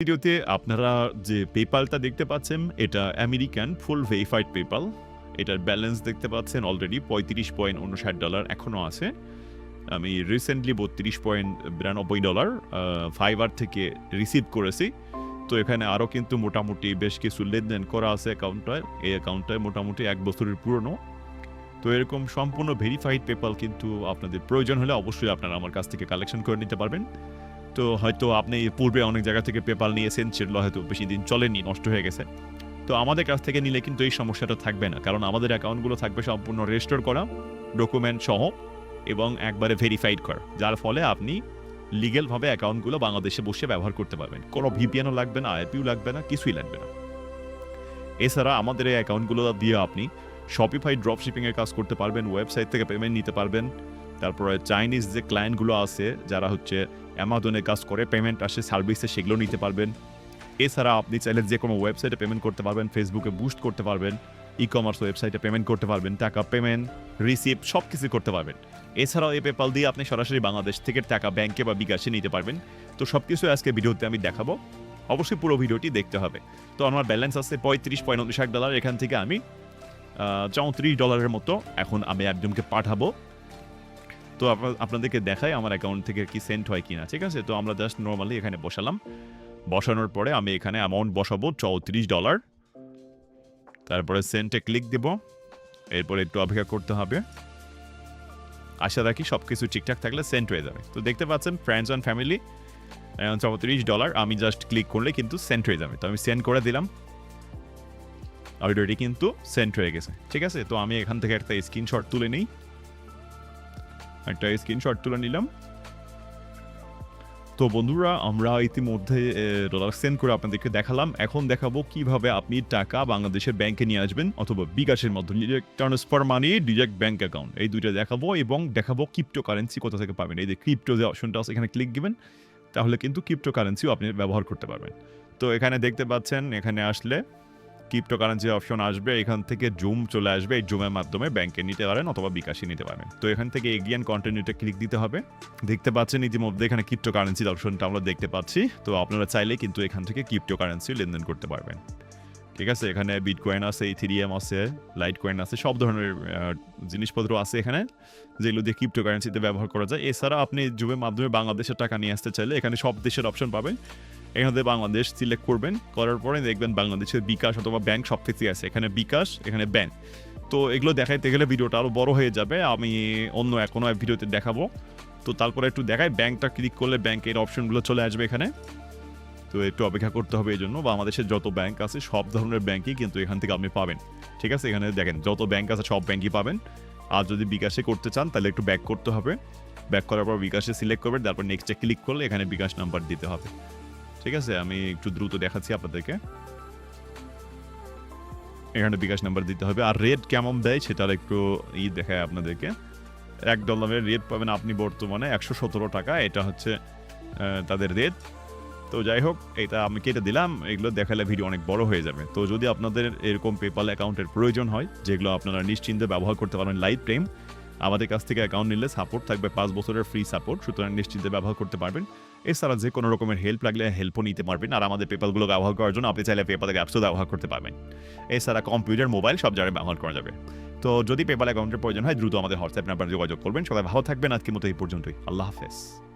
ভিডিওতে আপনারা যে পেপালটা দেখতে পাচ্ছেন, এটা আমেরিকান ফুল ভেরিফাইড পেপাল এটার ব্যালেন্স দেখতে পাচ্ছেন অলরেডি পঁয়ত্রিশ পয়েন্ট উনষাট ডলার এখনও আছে। আমি রিসেন্টলি বত্রিশ পয়েন্ট বিরানব্বই ডলার ফাইবার থেকে রিসিভ করেছি। তো এখানে আরও কিন্তু মোটামুটি বেশ কিছু লেনদেন করা আছে অ্যাকাউন্টটায় এই অ্যাকাউন্টটায় মোটামুটি এক বছরের পুরনো। তো এরকম সম্পূর্ণ ভেরিফাইড পেপাল কিন্তু আপনাদের প্রয়োজন হলে অবশ্যই আপনারা আমার কাছ থেকে কালেকশন করে নিতে পারবেন। তো হয়তো আপনি পূর্বে অনেক জায়গা থেকে পেপাল নিয়েছেন, সেগুলো হয়তো বেশি দিন চলেনি, নষ্ট হয়ে গেছে। তো আমাদের কাছ থেকে নিলে কিন্তু এই সমস্যাটা থাকবে না, কারণ আমাদের অ্যাকাউন্টগুলো থাকবে সম্পূর্ণ রেজিস্টোর করা ডকুমেন্ট সহ, এবং একবারে ভেরিফাইড করা, যার ফলে আপনি লিগেলভাবে অ্যাকাউন্টগুলো বাংলাদেশে বসে ব্যবহার করতে পারবেন। কোনো ভিপিএনও লাগবে না আইপিও লাগবে না, কিছুই লাগবে না। এছাড়া আমাদের এই অ্যাকাউন্টগুলো দিয়ে আপনি শপিফাই ড্রপ শিপিংয়ের কাজ করতে পারবেন ওয়েবসাইট থেকে পেমেন্ট নিতে পারবেন। তারপরে চাইনিজ যে ক্লায়েন্টগুলো আছে, যারা হচ্ছে অ্যামাজনে কাজ করে পেমেন্ট আসে সার্ভিসে সেগুলো নিতে পারবেন। এছাড়া আপনি চাইলে যে কোনো ওয়েবসাইটে পেমেন্ট করতে পারবেন ফেসবুকে বুস্ট করতে পারবেন ই কমার্স ওয়েবসাইটে পেমেন্ট করতে পারবেন, টাকা পেমেন্ট রিসিপ্ট সব কিছু করতে পারবেন। এছাড়াও এই পেপাল দিয়ে আপনি সরাসরি বাংলাদেশ থেকে টাকা ব্যাংকে বা বিকাশে নিতে পারবেন। তো সব কিছু আজকে ভিডিওতে আমি দেখাবো। অবশ্যই পুরো ভিডিওটি দেখতে হবে। তো আমার ব্যালেন্স আছে পঁয়ত্রিশ পয়েন্ট ষাট ডলার এখান থেকে আমি চৌত্রিশ ডলারের মতো এখন আমি একজনকে পাঠাবো। তো আপনা- আপনাদেরকে দেখাই আমার অ্যাকাউন্ট থেকে কি সেন্ট হয় কিনা, ঠিক আছে? তো আমরা জাস্ট নর্মালি এখানে বসালাম। বসানোর পরে আমি এখানে অ্যামাউন্ট বসাবো চৌত্রিশ ডলার তারপরে সেন্টে ক্লিক দেব। এরপরে একটু অপেক্ষা করতে হবে। আশা রাখি সব কিছু ঠিকঠাক থাকলে সেন্ট হয়ে যাবে। তো দেখতে পাচ্ছেন ফ্রেন্ডস অ্যান্ড ফ্যামিলি চৌত্রিশ ডলার আমি জাস্ট ক্লিক করলে কিন্তু সেন্ট হয়ে যাবে। তো আমি সেন্ড করে দিলাম। অলরেডি কিন্তু সেন্ট হয়ে গেছে। ঠিক আছে? তো আমি এখান থেকে একটা স্ক্রিনশট তুলে নিই। একটা স্ক্রিনশট তুলে নিলাম। তো বন্ধুরা, আমরা ইতিমধ্যে ডলার সেন্ড করে আপনাদেরকে দেখালাম। এখন দেখাবো কীভাবে আপনি টাকা বাংলাদেশের ব্যাংকে নিয়ে আসবেন অথবা বিকাশের মাধ্যমে direct transfer money direct bank account এই দুইটা দেখাবো এবং দেখাবো ক্রিপ্টো কারেন্সি কোথা থেকে পাবেন। এই যে ক্রিপ্টো যে অপশনটা আছে, এখানে ক্লিক দিবেন তাহলে কিন্তু ক্রিপ্টো কারেন্সিও আপনি ব্যবহার করতে পারবেন। তো এখানে দেখতে পাচ্ছেন, এখানে আসলে ক্রিপ্টো কারেন্সি অপশন আসবে, এখান থেকে জুম চলে আসবে, এই জুমের মাধ্যমে ব্যাংকে নিতে পারেন অথবা বিকাশে নিতে পারেন। তো এখান থেকে এগিয়ান কন্টিনিউতে ক্লিক দিতে হবে। দেখতে পাচ্ছেন ইতিমধ্যে এখানে ক্রিপ্টো কারেন্সির অপশনটা আমরা দেখতে পাচ্ছি। তো আপনারা চাইলে কিন্তু এখান থেকে ক্রিপ্টো কারেন্সি লেনদেন করতে পারবেন। ঠিক আছে, এখানে বিটকয়েন আছে ইথিরিয়াম আছে লাইট কয়েন আছে, সব ধরনের জিনিসপত্র আছে এখানে, যেগুলো দিয়ে ক্রিপ্টো কারেন্সিতে ব্যবহার করা যায়। এছাড়া আপনি জুমের মাধ্যমে বাংলাদেশের টাকা নিয়ে আসতে চাইলে এখানে সব দেশের অপশন পাবেন। এখান বাংলাদেশ সিলেক্ট করবেন, করার পরে দেখবেন বাংলাদেশের বিকাশ অথবা ব্যাংক সব কিছুই আছে। এখানে বিকাশ, এখানে ব্যাংক তো এগুলো দেখাইতে গেলে ভিডিওটা আরও বড় হয়ে যাবে, আমি অন্য এখনও ভিডিওতে দেখাবো। তো তারপরে একটু দেখাই ব্যাংকটা ক্লিক করলে ব্যাংকের অপশনগুলো চলে আসবে এখানে। তো একটু অপেক্ষা করতে হবে এই জন্য বাংলাদেশের যত ব্যাংক আছে, সব ধরনের ব্যাংকই কিন্তু এখান থেকে আপনি পাবেন। ঠিক আছে? এখানে দেখেন, যত ব্যাংক আছে, সব ব্যাংকই পাবেন। আর যদি বিকাশে করতে চান, তাহলে একটু ব্যাক করতে হবে। ব্যাক করার পর বিকাশে সিলেক্ট করবেন, তারপর নেক্সটে ক্লিক করলে এখানে বিকাশ নাম্বার দিতে হবে। ঠিক আছে, আমি একটু দ্রুত দেখাচ্ছি আপনাদেরকে। এখানে বিকাশ নাম্বার দিতে হবে। আর রেট কেমন দেয় সেটার একটু ই দেখায় আপনাদেরকে। এক ডলারের রেট পাবেন আপনি বর্তমানে একশো সতেরো টাকা। এটা হচ্ছে তাদের রেট তো যাই হোক, এটা আমি কেটে দিলাম। এগুলো দেখালে ভিডিও অনেক বড় হয়ে যাবে। তো যদি আপনাদের এরকম পেপাল অ্যাকাউন্টের প্রয়োজন হয়, যেগুলো আপনারা নিশ্চিন্তে ব্যবহার করতে পারেন লাইফ টাইম আমাদের কাছ থেকে অ্যাকাউন্ট নিলে সাপোর্ট থাকবে পাঁচ বছরের ফ্রি সাপোর্ট সুতরাং নিশ্চিন্তে ব্যবহার করতে পারবেন। এছাড়া যে কোনো রকমের হেল্প লাগলে হেল্পও নিতে পারবেন, আর আমাদের পেপালগুলো ব্যবহার করার জন্য আপনি চাইলে পেপাল অ্যাপসও ব্যবহার করতে পারবেন। এছাড়া কম্পিউটার মোবাইল সব জায়গায় ব্যবহার করা যাবে। তো যদি পেপাল অ্যাকাউন্টের প্রয়োজন হয়, দ্রুত আমাদের হোয়াটসঅ্যাপ নাম্বার যোগাযোগ করবেন। সবাই ভালো থাকবেন আজকে মতো এই পর্যন্তই। আল্লাহ হাফেজ।